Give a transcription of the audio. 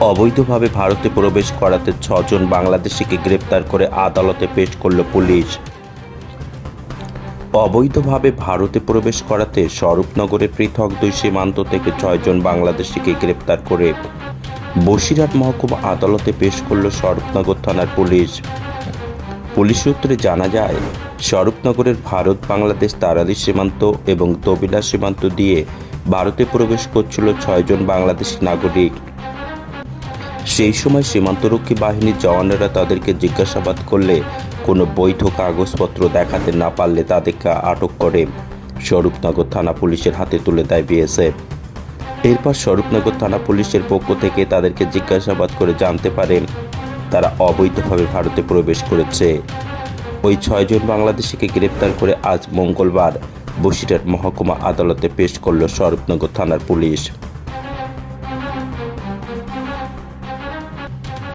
অবৈধভাবে ভারতে প্রবেশ করাতে ছজন বাংলাদেশিকে গ্রেপ্তার করে আদালতে পেশ করল পুলিশ। অবৈধভাবে ভারতে প্রবেশ করাতে স্বরূপনগরের পৃথক দুই সীমান্ত থেকে ছয়জন বাংলাদেশিকে গ্রেপ্তার করে বসিরহাট মহকুমা আদালতে পেশ করল স্বরূপনগর থানার পুলিশ। পুলিশ সূত্রে জানা যায়, স্বরূপনগরের ভারত, বাংলাদেশ তারাদি সীমান্ত এবং তবিলা সীমান্ত দিয়ে ভারতে প্রবেশ করছিল ছয়জন বাংলাদেশি নাগরিক। সেই সময় সীমান্তরক্ষী বাহিনীর জওয়ানেরা তাদেরকে জিজ্ঞাসাবাদ করলে কোনো বৈধ কাগজপত্র দেখাতে না পারলে তাদেরকে আটক করে। স্বরূপনগর থানা পুলিশের হাতে তুলে দেয় বিএসএফ। এরপর স্বরূপনগর থানা পুলিশের পক্ষ থেকে তাদেরকে জিজ্ঞাসাবাদ করে জানতে পারেন, তারা অবৈধভাবে ভারতে প্রবেশ করেছে। ওই ছয়জন বাংলাদেশিকে গ্রেপ্তার করে আজ মঙ্গলবার বসিরহাট মহকুমা আদালতে পেশ করল স্বরূপনগর থানার পুলিশ।